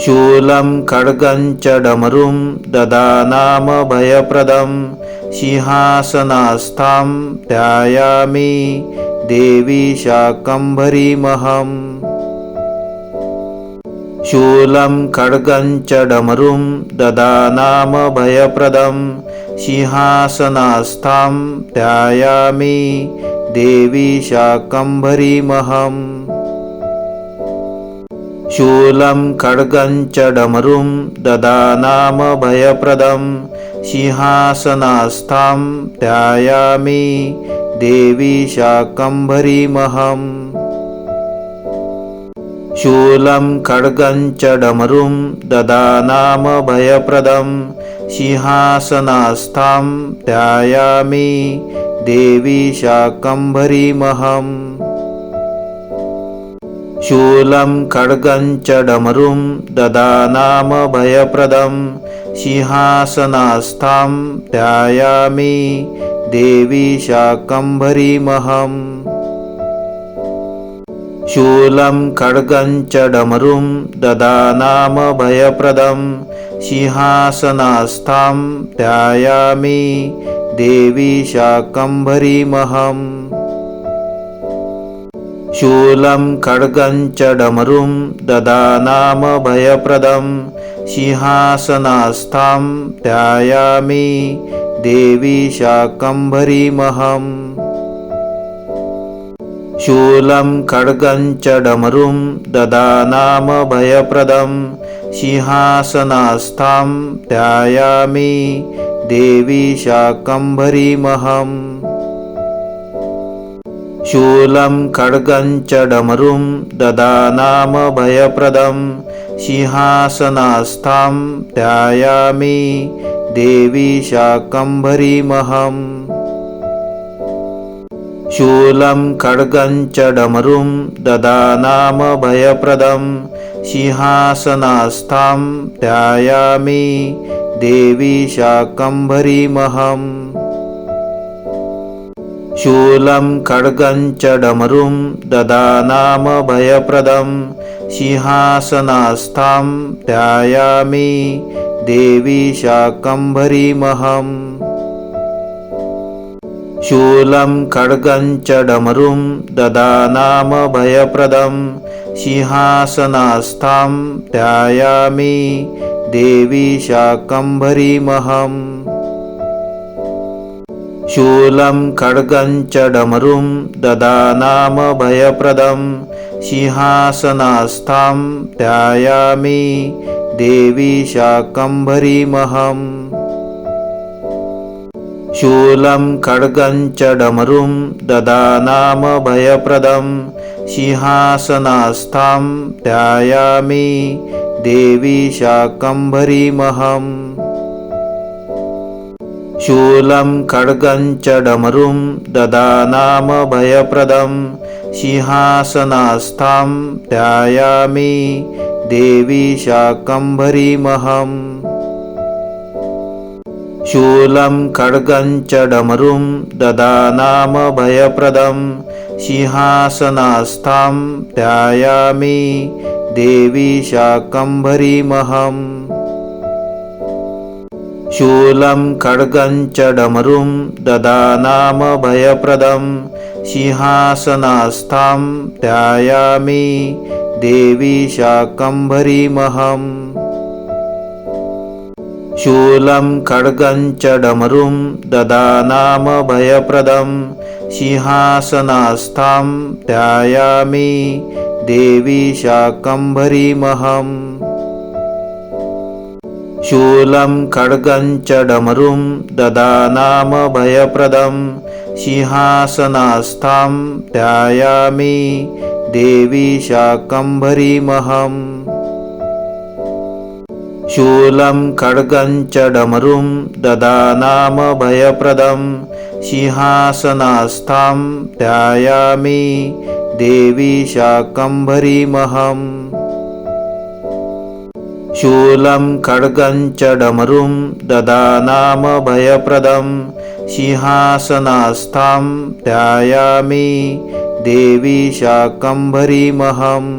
शूलं खड्गं च डमरुं शाकम्भरीमहम्। शूलं खड्गं च डमरुं ददानामभयप्रदं सिंहासनास्थां ध्यायामि देवी शाकम्भरीमहम् शूलं खड्गं च डमरुं ददानामभयप्रदं सिंहासनास्थां ध्यायामि देवी शाकम्भरीमहम्। शूलं खड्गं च डमरुं ददानामभयप्रदं सिंहासनास्थां ध्यायामि देवी शाकम्भरीमहम् शूलं खड्गं च डमरुं ददानामभयप्रदं सिंहासनास्थां ध्यायामि देवी शाकम्भरीमहम्। शूलं खड्गं च डमरुं ददानामभयप्रदं सिंहासनास्थां ध्यायामि देवी शाकम्भरीमहम् शूलं खड्गं च शाकम्भरीमहम्। शूलं खड्गं च डमरुं ददानामभयप्रदं सिंहासनास्थां ध्यायामि देवी शाकम्भरीमहम् शूलं खड्गं च डमरुं ददानामभयप्रदं सिंहासनास्थां ध्यायामि देवी शाकम्भरीमहम् शूलं खड्गं च डमरुं ददानामभयप्रदं सिंहासनास्थां ध्यायामि देवी शाकम्भरीमहम् शूलं खड्गं शाकम्भरीमहम्। शूलं खड्गं च डमरुं ददानामभयप्रदं सिंहासनास्थां ध्यायामि देवी शाकम्भरीमहम् शूलं खड्गं च शाकम्भरीमहम्। शूलं खड्गं च डमरुं ददानामभयप्रदं सिंहासनास्थां ध्यायामि देवी शाकम्भरीमहम् शूलं खड्गं च डमरुं शाकम्भरीमहम्। शूलं खड्गं च डमरुं ददानामभयप्रदं सिंहासनास्थां ध्यायामि देवी शाकम्भरीमहम् शूलं खड्गं च डमरुं ददानामभयप्रदं सिंहासनास्थां ध्यायामि देवी शाकम्भरीमहम्। शूलं खड्गं च डमरुं ददानामभयप्रदं सिंहासनास्थां ध्यायामि देवी शाकम्भरीमहम् शूलं खड्गं च डमरुं शाकम्भरीमहम्। शूलं खड्गं च डमरुं ददानामभयप्रदं सिंहासनास्थां ध्यायामि देवी शाकम्भरीमहम् शूलं खड्गं च डमरुं ददानामभयप्रदं सिंहासनास्थां ध्यायामि देवी शाकम्भरीमहम्